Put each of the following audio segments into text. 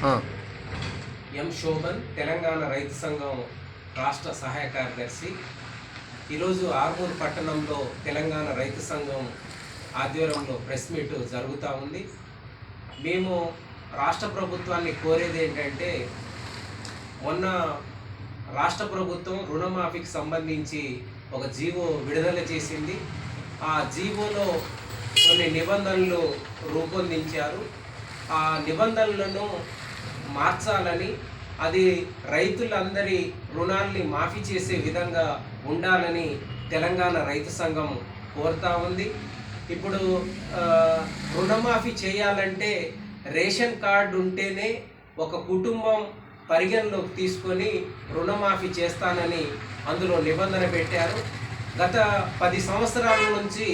ఎం శోభన్ తెలంగాణ రైతు సంఘం రాష్ట్ర సహాయ కార్యదర్శి. ఈరోజు ఆర్మూర్ పట్టణంలో తెలంగాణ రైతు సంఘం ఆధ్వర్యంలో ప్రెస్ మీట్ జరుగుతూ ఉంది. మేము రాష్ట్ర ప్రభుత్వాన్ని కోరేది ఏంటంటే మొన్న రాష్ట్ర ప్రభుత్వం రుణమాఫీకి సంబంధించి ఒక జీవో విడుదల చేసింది. ఆ జీవోలో కొన్ని నిబంధనలు రూపొందించారు. ఆ నిబంధనలను మార్చాలని అది రైతులందరి రుణాల్ని మాఫీ చేసే విధంగా ఉండాలని తెలంగాణ రైతు సంఘం కోరుతా ఉంది. ఇప్పుడు రుణమాఫీ చేయాలంటే రేషన్ కార్డు ఉంటేనే ఒక కుటుంబం పరిగణలోకి తీసుకొని రుణమాఫీ చేస్తానని అందులో నిబంధన పెట్టారు. గత పది సంవత్సరాల నుంచి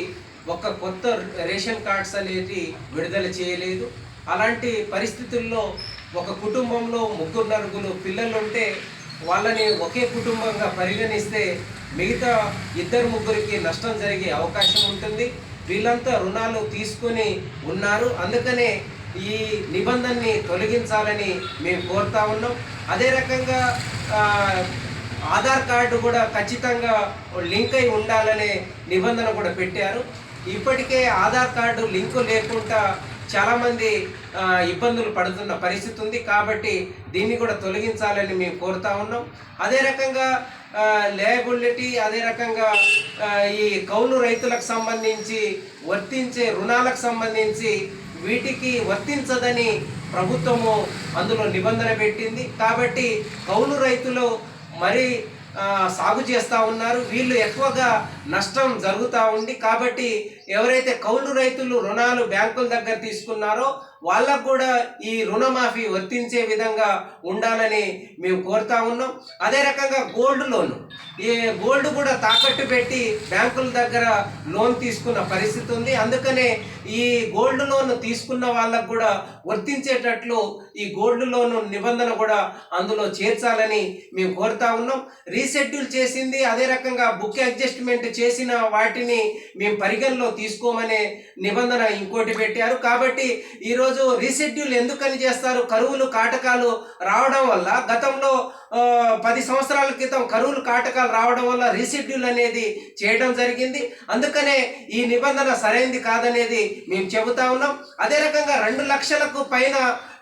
ఒక కొత్త రేషన్ కార్డ్స్ అనేది విడుదల చేయలేదు. అలాంటి పరిస్థితుల్లో ఒక కుటుంబంలో ముగ్గురు నలుగురు పిల్లలు ఉంటే వాళ్ళని ఒకే కుటుంబంగా పరిగణిస్తే మిగతా ఇద్దరు ముగ్గురికి నష్టం జరిగే అవకాశం ఉంటుంది. వీళ్ళంతా రుణాలు తీసుకొని ఉన్నారు. అందుకనే ఈ నిబంధనని తొలగించాలని మేము కోరుతా ఉన్నాం. అదే రకంగా ఆధార్ కార్డు కూడా ఖచ్చితంగా లింక్ అయి ఉండాలనే నిబంధన కూడా పెట్టారు. ఇప్పటికే ఆధార్ కార్డు లింకు లేకుండా చాలామంది ఇబ్బందులు పడుతున్న పరిస్థితి ఉంది కాబట్టి దీన్ని కూడా తొలగించాలని మేము కోరుతా ఉన్నాం. అదే రకంగా లేబులిటీ అదే రకంగా ఈ కౌలు రైతులకు సంబంధించి వర్తించే రుణాలకు సంబంధించి వీటికి వర్తించదని ప్రభుత్వము అందులో నిబంధన పెట్టింది. కాబట్టి కౌలు రైతులు మరి సాగు చేస్తూ ఉన్నారు. వీళ్ళు ఎక్కువగా నష్టం జరుగుతూ ఉంది కాబట్టి ఎవరైతే కౌలు రైతులు రుణాలు బ్యాంకుల దగ్గర తీసుకున్నారో వాళ్ళకు కూడా ఈ రుణమాఫీ వర్తించే విధంగా ఉండాలని మేము కోరుతా ఉన్నాం. అదే రకంగా గోల్డ్ లోన్. ఈ గోల్డ్ కూడా తాకట్టు పెట్టి బ్యాంకుల దగ్గర లోన్ తీసుకున్న పరిస్థితి ఉంది. అందుకనే ఈ గోల్డ్ లోన్ తీసుకున్న వాళ్ళకు కూడా వర్తించేటట్లు ఈ గోల్డ్ లోన్ నిబంధన కూడా అందులో చేర్చాలని మేము కోరుతా ఉన్నాం. రీషెడ్యూల్ చేసింది అదే రకంగా బుక్ అడ్జస్ట్మెంట్ చేసిన వాటిని మేము పరిగణలో తీసుకోమనే నిబంధన ఇంకోటి పెట్టారు. కాబట్టి ఈరోజు రీషెడ్యూల్ ఎందుకని చేస్తారు? కరువులు కాటకాలు రావడం వల్ల గతంలో పది సంవత్సరాల క్రితం కరువులు కాటకాలు రావడం వల్ల రీషెడ్యూల్ అనేది చేయడం జరిగింది. అందుకనే ఈ నిబంధన సరైంది కాదనేది మేము చెబుతా ఉన్నాం. అదే రకంగా రెండు లక్షలకు పైన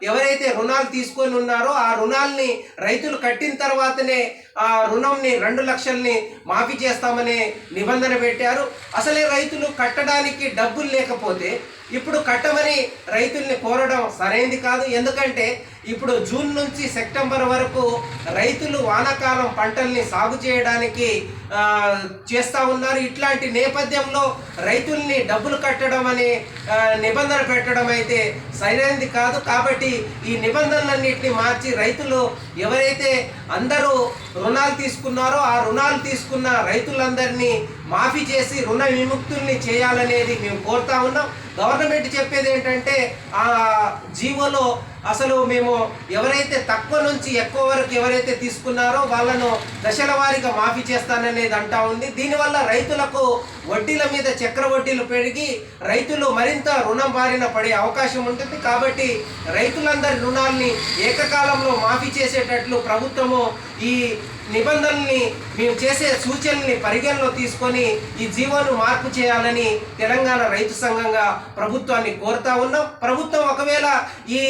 ఎవరైతే రుణాలు తీసుకొని ఉన్నారో ఆ రుణాల్ని రైతులు కట్టిన తర్వాతనే ఆ రుణంని రెండు లక్షల్ని మాఫీ చేస్తామనే నిబంధన పెట్టారు. అసలే రైతులు కట్టడానికి డబ్బులు లేకపోతే ఇప్పుడు కట్టమని రైతుల్ని కోరడం సరైంది కాదు. ఎందుకంటే ఇప్పుడు జూన్ నుంచి సెప్టెంబర్ వరకు రైతులు వానాకాలం పంటల్ని సాగు చేయడానికి చేస్తూ చేస్తా ఉన్నారు. ఇట్లాంటి నేపథ్యంలో రైతుల్ని డబ్బులు కట్టడం అనే నిబంధన పెట్టడం అయితే సరైనది కాదు. కాబట్టి ఈ నిబంధనలన్నింటినీ మార్చి రైతులు ఎవరైతే అందరూ రుణాలు తీసుకున్నారో ఆ రుణాలు తీసుకున్న రైతులందరినీ మాఫీ చేసి రుణ విముక్తుల్ని చేయాలనేది మేము కోరుతా ఉన్నాం. గవర్నమెంట్ చెప్పేది ఏంటంటే ఆ జీవోలో అసలు మేము ఎవరైతే తక్కువ నుంచి ఎక్కువ వరకు ఎవరైతే తీసుకున్నారో వాళ్ళను దశల వారీగా మాఫీ చేస్తాననేది అంటా ఉంది. దీనివల్ల రైతులకు వడ్డీల మీద చక్ర వడ్డీలు పెరిగి రైతులు మరింత రుణం బారిన పడే అవకాశం ఉంటుంది. కాబట్టి రైతులందరి రుణాల్ని ఏకకాలంలో మాఫీ చేసేటట్లు ప్రభుత్వము ఈ నిబంధనల్ని మేము చేసే సూచనల్ని పరిగణలో తీసుకొని ఈ జీవోను మార్పు చేయాలని తెలంగాణ రైతు సంఘంగా ప్రభుత్వాన్ని కోరుతా ఉన్నాం. ప్రభుత్వం ఒకవేళ ఈ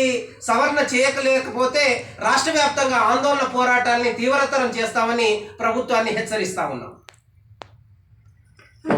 సవరణ చేయకలేకపోతే రాష్ట్ర వ్యాప్తంగా ఆందోళన పోరాటాన్ని తీవ్రతరం చేస్తామని ప్రభుత్వాన్ని హెచ్చరిస్తా ఉన్నాం.